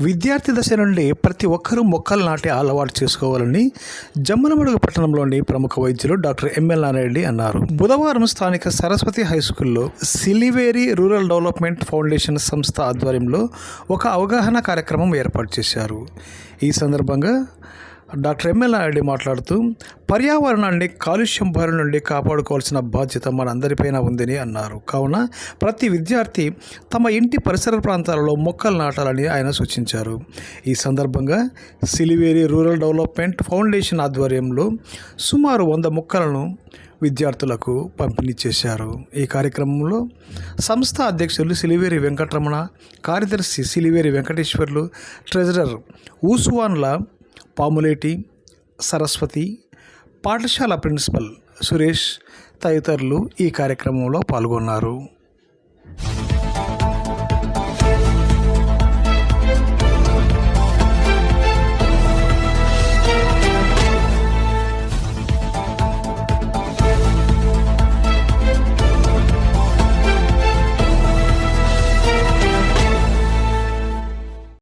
విద్యార్థి దశ నుండి ప్రతి ఒక్కరూ మొక్కలు నాటే అలవాటు చేసుకోవాలని జమ్మలమడుగు పట్టణంలోని ప్రముఖ వైద్యులు డాక్టర్ ఎంఎల్ నారాయణ అన్నారు. బుధవారం స్థానిక సరస్వతి హై స్కూల్లో సిలివేరి రూరల్ డెవలప్మెంట్ ఫౌండేషన్ సంస్థ ఆధ్వర్యంలో ఒక అవగాహన కార్యక్రమం ఏర్పాటు చేశారు. ఈ సందర్భంగా డాక్టర్ ఎంఎల్ నాయుడు మాట్లాడుతూ పర్యావరణాన్ని కాలుష్యం బారి నుండి కాపాడుకోవాల్సిన బాధ్యత మనందరిపైన ఉందని అన్నారు. కావున ప్రతి విద్యార్థి తమ ఇంటి పరిసర ప్రాంతాలలో మొక్కలు నాటాలని ఆయన సూచించారు. ఈ సందర్భంగా సిలివేరి రూరల్ డెవలప్మెంట్ ఫౌండేషన్ ఆధ్వర్యంలో సుమారు వంద మొక్కలను విద్యార్థులకు పంపిణీ చేశారు. ఈ కార్యక్రమంలో సంస్థ అధ్యక్షులు సిలివేరి వెంకటరమణ కార్యదర్శి సిలివేరి వెంకటేశ్వర్లు ట్రెజరర్ ఊసువాన్ల పాములేటి సరస్వతి పాఠశాల ప్రిన్సిపల్ సురేష్ తదితరులు ఈ కార్యక్రమంలో పాల్గొన్నారు.